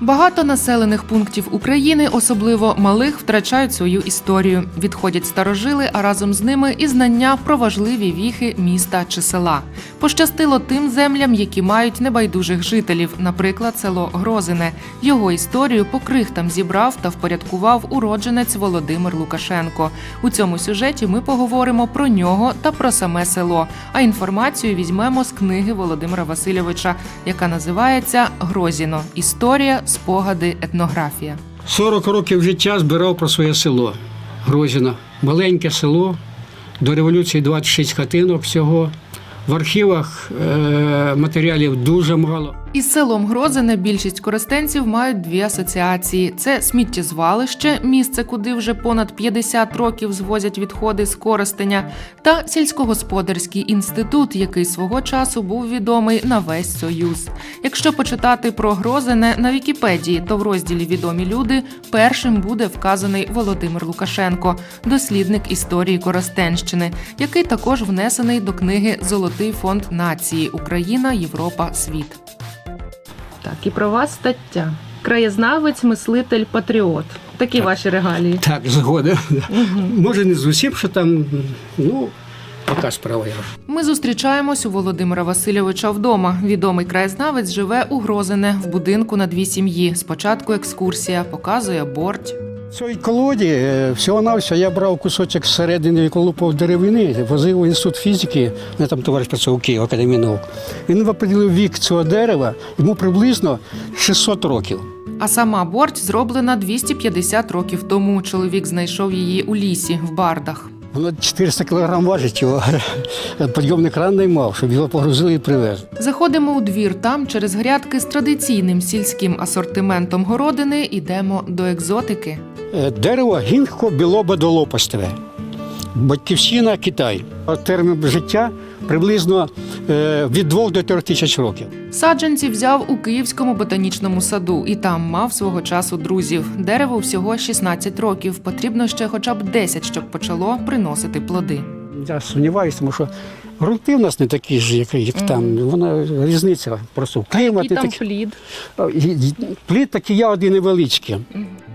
Багато населених пунктів України, особливо малих, втрачають свою історію. Відходять старожили, а разом з ними і знання про важливі віхи міста чи села. Пощастило тим землям, які мають небайдужих жителів, наприклад, село Грозине. Його історію по крихтам зібрав та впорядкував уродженець Володимир Лукашенко. У цьому сюжеті ми поговоримо про нього та про саме село. А інформацію візьмемо з книги Володимира Васильовича, яка називається Грозіно. Історія, спогади, етнографія. 40 років життя збирав про своє село Грозіно. Маленьке село, до революції 26 хатинок всього. В архівах е, матеріалів дуже мало. Із селом Грозине більшість користенців мають дві асоціації: це сміттєзвалище, місце, куди вже понад 50 років звозять відходи з користення, та сільськогосподарський інститут, який свого часу був відомий на весь союз. Якщо почитати про Грозине на Вікіпедії, то в розділі Відомі люди першим буде вказаний Володимир Лукашенко, дослідник історії Коростенщини, який також внесений до книги Золотий фонд нації Україна, Європа, світ. Так, і про вас стаття. Краєзнавець, мислитель, патріот. Такі Так. ваші регалії. Так, згода. Може, не з усім, що там, ну, Така справа. я. Ми зустрічаємось у Володимира Васильовича вдома. Відомий краєзнавець живе у Грозине в будинку на дві сім'ї. Спочатку екскурсія, показує борть. В цій колоді е, всього-навсього я брав кусочок зсередини колупав деревини, возив в інститут фізики, мене там товариш працював у Києві, Академії наук. Він определив вік цього дерева, йому приблизно 600 років. А сама борть зроблена 250 років тому. Чоловік знайшов її у лісі в бардах. Воно 400 кг важить його. Підйомний кран не мав, щоб його погрузили і привезли. Заходимо у двір. Там через грядки з традиційним сільським асортиментом городини йдемо до екзотики. Е, Дерево гінко білоба долопастеве. Батьківщина Китай. Термін життя приблизно е, від 2 до 3 тисяч років. Саджанці взяв у Київському ботанічному саду і там мав свого часу друзів. Дереву всього 16 років. Потрібно ще хоча б 10, щоб почало приносити плоди. Я сумніваюся, тому що грунти в нас не такі ж, як, як там. Вона різниця просто в кліматі. такі- плід. І- і- Плід такий я один невеличкий.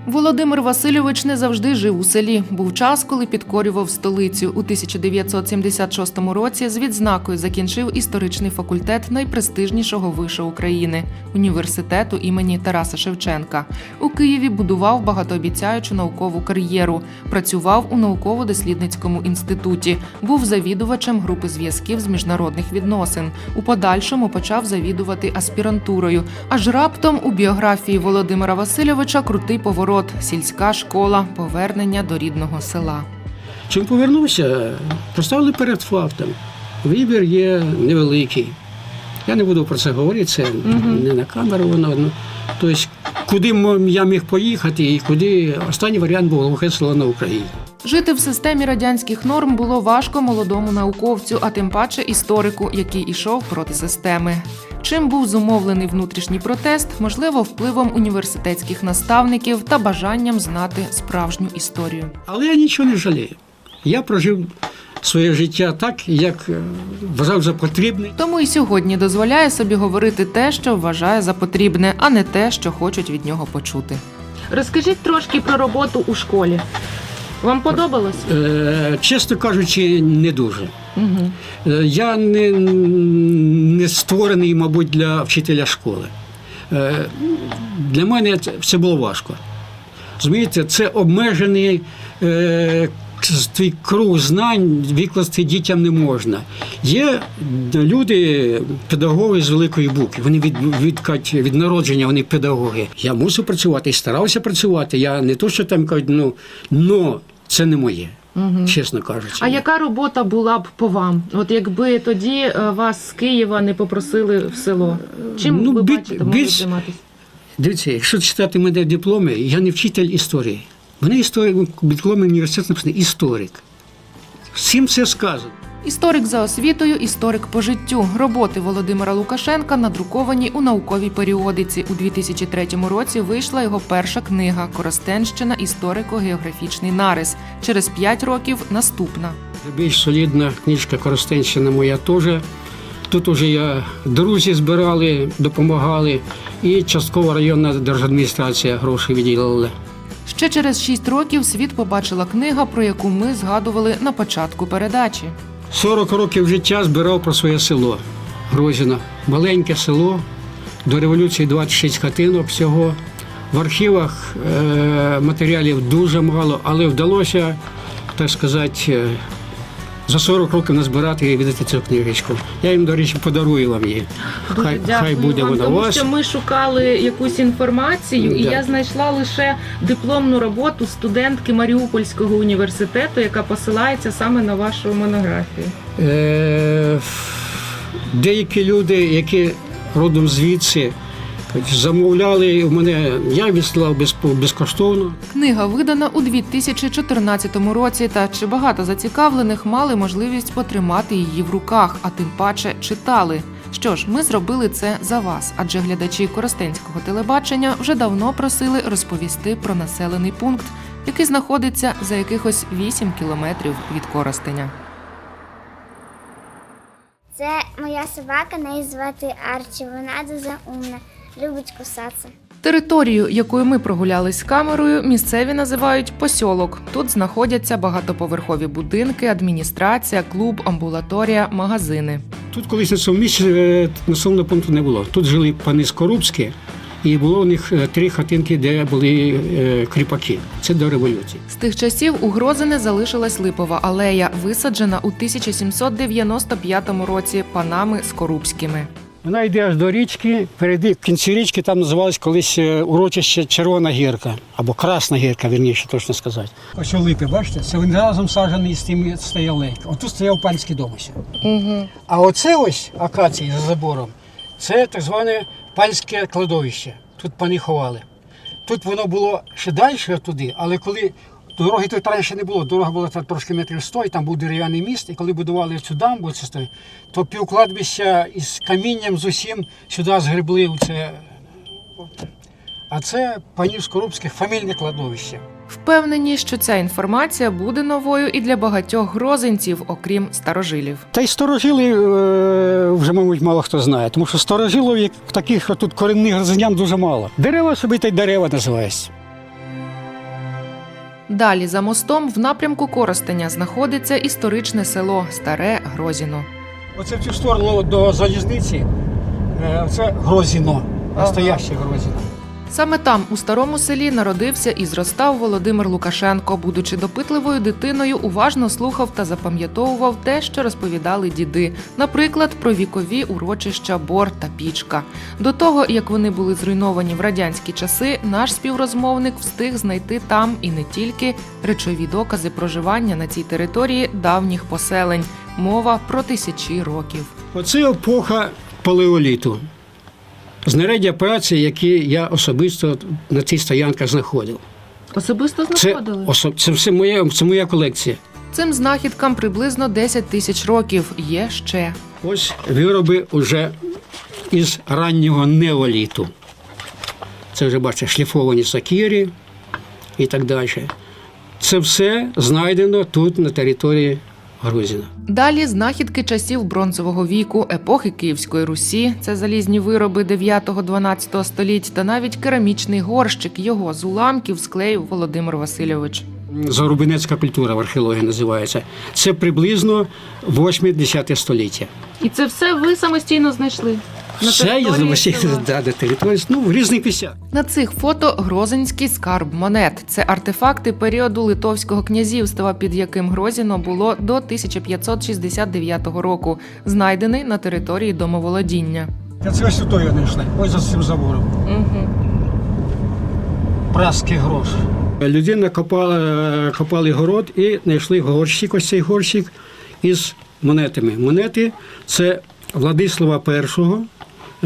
Володимир Васильович не завжди жив у селі. Був час, коли підкорював столицю. У 1976 році з відзнакою закінчив історичний факультет найпрестижнішого вишу України університету імені Тараса Шевченка. У Києві будував багатообіцяючу наукову кар'єру. Працював у науково-дослідницькому інституті. Був завідувачем групи зв'язків з міжнародних відносин. У подальшому почав завідувати аспірантурою. Аж раптом у біографії Володимира Васильовича крутий поворот: сільська школа, повернення до рідного села. Чим повернувся, поставили перед фактом. Вибір є невеликий. Я не буду про це говорити, це не на камеру воно. Тобто, куди я міг поїхати і куди останній варіант був глухе село на Україні. Жити в системі радянських норм було важко молодому науковцю, а тим паче історику, який ішов проти системи. Чим був зумовлений внутрішній протест, можливо, впливом університетських наставників та бажанням знати справжню історію. Але я нічого не жалію. Я прожив своє життя так, як е, вважав за потрібне. Тому і сьогодні дозволяє собі говорити те, що вважає за потрібне, а не те, що хочуть від нього почути. Розкажіть трошки про роботу у школі. Вам подобалось? Е, чесно кажучи, не дуже. Угу. Е, Я не, не створений, мабуть, для вчителя школи. Е, Для мене це все було важко. Розумієте, це обмежений е, твій круг знань викласти дітям не можна. Є люди, педагоги з великої букви. Вони від, від, кать- від народження вони педагоги. Я мусив працювати і старався працювати. Я не то, що там кажуть, ну, но це не моє, Угу. чесно кажучи. А яка робота була б по вам? От якби тоді е, вас з Києва не попросили в село, чим Ну, ви бачите, могли займатися? Дивіться, якщо читати мене дипломи, я не вчитель історії. Вони історик, дипломи університету написано історик. Всім все сказано. Історик за освітою, історик по життю. Роботи Володимира Лукашенка надруковані у науковій періодиці. У 2003 році вийшла його перша книга Коростенщина історико-географічний нарис. Через п'ять років наступна. Більш солідна книжка Коростенщина моя теж. Тут уже я друзі збирали, допомагали, і частково районна держадміністрація гроші виділила. Ще через шість років світ побачила книга, про яку ми згадували на початку передачі. 40 років життя збирав про своє село Грозіно. Маленьке село, до революції 26 хатинок всього. В архівах е, матеріалів дуже мало, але вдалося, так сказати, е, за 40 років назбирати і видати цю книжечку. Я їм, до речі, подарую вам її. Хай, хай буде вам, вона у вас. що ми шукали якусь інформацію, і Да. я знайшла лише дипломну роботу студентки Маріупольського університету, яка посилається саме на вашу монографію. Е, деякі люди, які родом звідси, замовляли у мене, я відслав без, безкоштовно. Книга видана у 2014 році, та чи багато зацікавлених мали можливість потримати її в руках, а тим паче читали. Що ж, ми зробили це за вас, адже глядачі Коростенського телебачення вже давно просили розповісти про населений пункт, який знаходиться за якихось 8 кілометрів від Коростеня. Це моя собака, неї звати Арчі. Вона дуже умна, любить кусатися. Територію, якою ми прогулялись з камерою, місцеві називають посьолок. Тут знаходяться багатоповерхові будинки, адміністрація, клуб, амбулаторія, магазини. Тут колись на цьому місці е, населеного пункту не було. Тут жили пани Скорубські, і було у них е, три хатинки, де були е, кріпаки. Це до революції. З тих часів у Грозине залишилась липова алея, висаджена у 1795 році панами Скорубськими. Вона йде аж до річки, перейди в кінці річки, там називалось колись е, урочище Червона гірка або Красна гірка, вірніше точно сказати. Ось липи, бачите, це він разом саджений з тим стояв лейка. Отут стояв панський дом. ось. Угу. А оце ось акації за забором, це так зване панське кладовище. Тут пани ховали. Тут воно було ще далі туди, але коли дороги тут раніше не було, дорога була там трошки метрів 100, і там був дерев'яний міст, і коли будували цю дамбу, це стоїть, то півкладбища із камінням з усім сюди згребли у це. А це панів Скорубських фамільне кладовище. Впевнені, що ця інформація буде новою і для багатьох грозинців, окрім старожилів. Та й сторожили е, вже, мабуть, мало хто знає, тому що сторожилів, як таких тут корінних грозинян дуже мало. Дерева собі та й дерева називається. Далі за мостом в напрямку Коростеня знаходиться історичне село Старе Грозіно. Оце в цю сторону до залізниці. е, Це Грозіно, настояще Грозіно. Саме там, у старому селі, народився і зростав Володимир Лукашенко. Будучи допитливою дитиною, уважно слухав та запам'ятовував те, що розповідали діди, наприклад, про вікові урочища Бор та Пічка. До того, як вони були зруйновані в радянські часи, наш співрозмовник встиг знайти там і не тільки речові докази проживання на цій території давніх поселень. Мова про тисячі років. Оце епоха палеоліту. Знаряддя праці, які я особисто на цих стоянках знаходив. Особисто Це, осо- це все моє, це моя колекція. Цим знахідкам приблизно 10 тисяч років. Є ще. Ось вироби вже із раннього неоліту. Це вже бачите, шліфовані сокири і так далі. Це все знайдено тут, на території Грузіна. Далі знахідки часів бронзового віку, епохи Київської Русі, це залізні вироби 9-12 століть, та навіть керамічний горщик. Його з уламків склеїв Володимир Васильович. Зарубинецька культура в археології називається. Це приблизно 8-10 століття. І це все ви самостійно знайшли. На Все є території да, до території, ну, в різних місцях. На цих фото Грозинський скарб монет. Це артефакти періоду Литовського князівства, під яким Грозіно було до 1569 року, знайдений на території домоволодіння. Це ось тут його знайшли, ось за цим забором. Угу. Праски грош. Людина копала, копали город і знайшли горщик, ось цей горщик із монетами. Монети це Владислава І,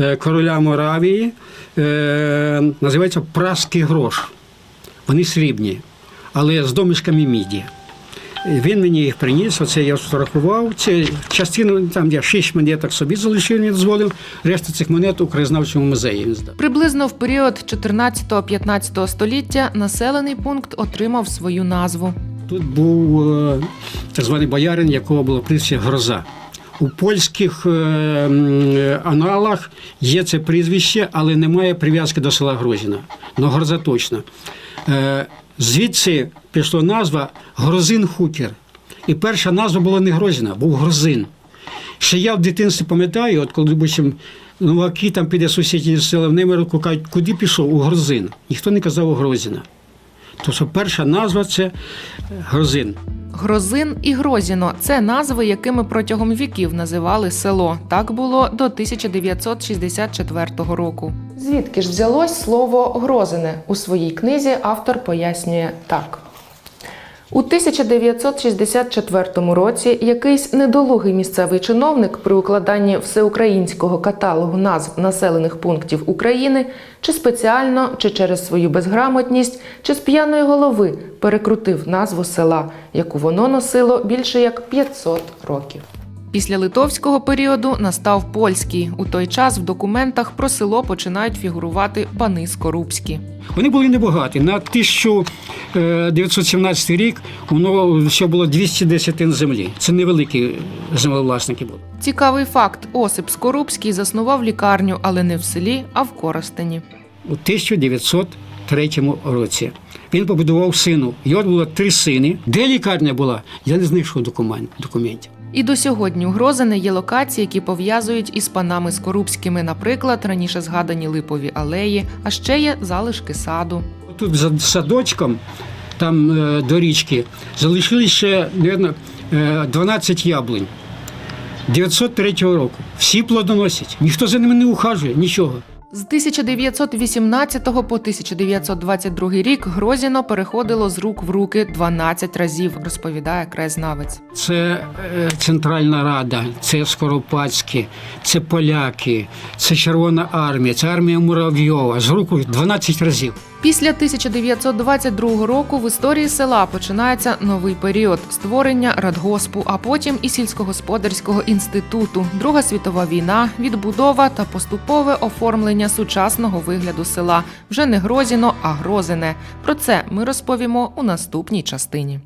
е, короля Моравії, е, називається праски грош. Вони срібні, але з домішками міді. Він мені їх приніс, оце я сфотографував. Це частину, там я шість монеток собі залишив, не дозволив. Решта цих монет у краєзнавчому музеї він здав. Приблизно в період 14-15 століття населений пункт отримав свою назву. Тут був е, так званий боярин, якого було прізвище Гроза. У польських е, аналах є це прізвище, але немає прив'язки до села Грозіна. Но Гроза точно. Е, звідси пішла назва Грозин Хутір. І перша назва була не Грозіна, був Грозин. Ще я в дитинстві пам'ятаю, от коли допустим, новаки там піде сусідні села в Немироку, кажуть, куди пішов? У Грозин. Ніхто не казав у Грозіна. Тобто перша назва це Грозин. Грозин і Грозіно це назви, якими протягом віків називали село. Так було до 1964 року. Звідки ж взялось слово грозине? У своїй книзі автор пояснює так. У 1964 році якийсь недолугий місцевий чиновник при укладанні всеукраїнського каталогу назв населених пунктів України чи спеціально, чи через свою безграмотність, чи з п'яної голови перекрутив назву села, яку воно носило більше як 500 років. Після литовського періоду настав польський. У той час в документах про село починають фігурувати пани Скорубські. Вони були небагаті. На 1917 рік воно ще було 200 десятин землі. Це невеликі землевласники були. Цікавий факт: Осип Скорубський заснував лікарню, але не в селі, а в Коростені. У 1903 році він побудував сину. Його було три сини. Де лікарня була? Я не знайшов документ- документів. І до сьогодні у Грозине є локації, які пов'язують із панами Скорубськими, наприклад, раніше згадані липові алеї, а ще є залишки саду. Тут за садочком, там е, до річки, залишилось ще, мабуть, 12 яблунь. 903 року. Всі плодоносять. Ніхто за ними не ухажує, нічого. З 1918 по 1922 рік Грозіно переходило з рук в руки 12 разів, розповідає краєзнавець. Це е, Центральна Рада, це Скоропадські, це поляки, це Червона армія, це армія Муравйова. З руку 12 разів. Після 1922 року в історії села починається новий період створення радгоспу, а потім і сільськогосподарського інституту, Друга світова війна, відбудова та поступове оформлення сучасного вигляду села вже не Грозіно, а Грозине. Про це ми розповімо у наступній частині.